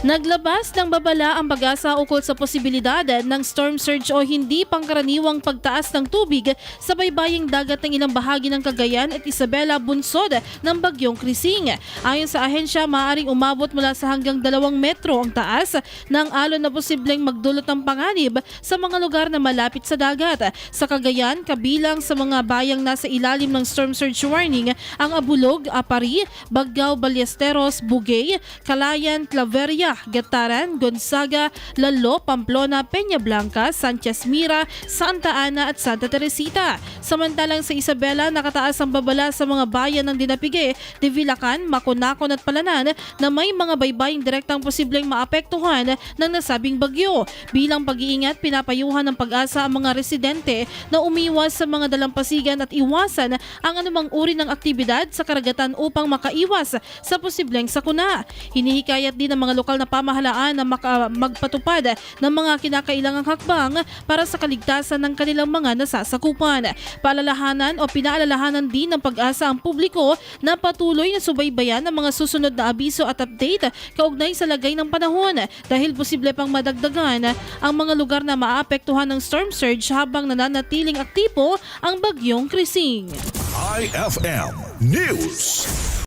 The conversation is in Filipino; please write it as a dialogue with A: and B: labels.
A: Naglabas ng babala ang pag-asa ukol sa posibilidad ng storm surge o hindi pangkaraniwang pagtaas ng tubig sa baybaying dagat ng ilang bahagi ng Cagayan at Isabela bunsod ng bagyong Krising. Ayon sa ahensya, maaaring umabot mula sa hanggang dalawang metro ang taas ng alon na posibleng magdulot ng panganib sa mga lugar na malapit sa dagat. Sa Cagayan, kabilang sa mga bayang nasa ilalim ng storm surge warning ang Abulog, Apari, Baggao, Ballesteros, Bugay, Calayan, Claveria, Gataran, Gonzaga, Lalo, Pamplona, Peña Blanca, Sanchez Mira, Santa Ana at Santa Teresita. Samantalang sa Isabela, nakataas ang babala sa mga bayan ng Dinapige, Divilacan, Maconacon at Palanan na may mga baybaying direktang posibleng maapektuhan ng nasabing bagyo. Bilang pag-iingat, pinapayuhan ng pag-asa ang mga residente na umiwas sa mga dalampasigan at iwasan ang anumang uri ng aktibidad sa karagatan upang makaiwas sa posibleng sakuna. Hinihikayat din ng mga lokal na pamahalaan na magpatupad ng mga kinakailangang hakbang para sa kaligtasan ng kanilang mga nasasakupan. Paalalahanan o pinaalalahanan din ng pag-asa ang publiko na patuloy na subaybayan ang mga susunod na abiso at update kaugnay sa lagay ng panahon dahil posible pang madagdagan ang mga lugar na maapektuhan ng storm surge habang nananatiling aktibo ang bagyong Krising.
B: IFM News.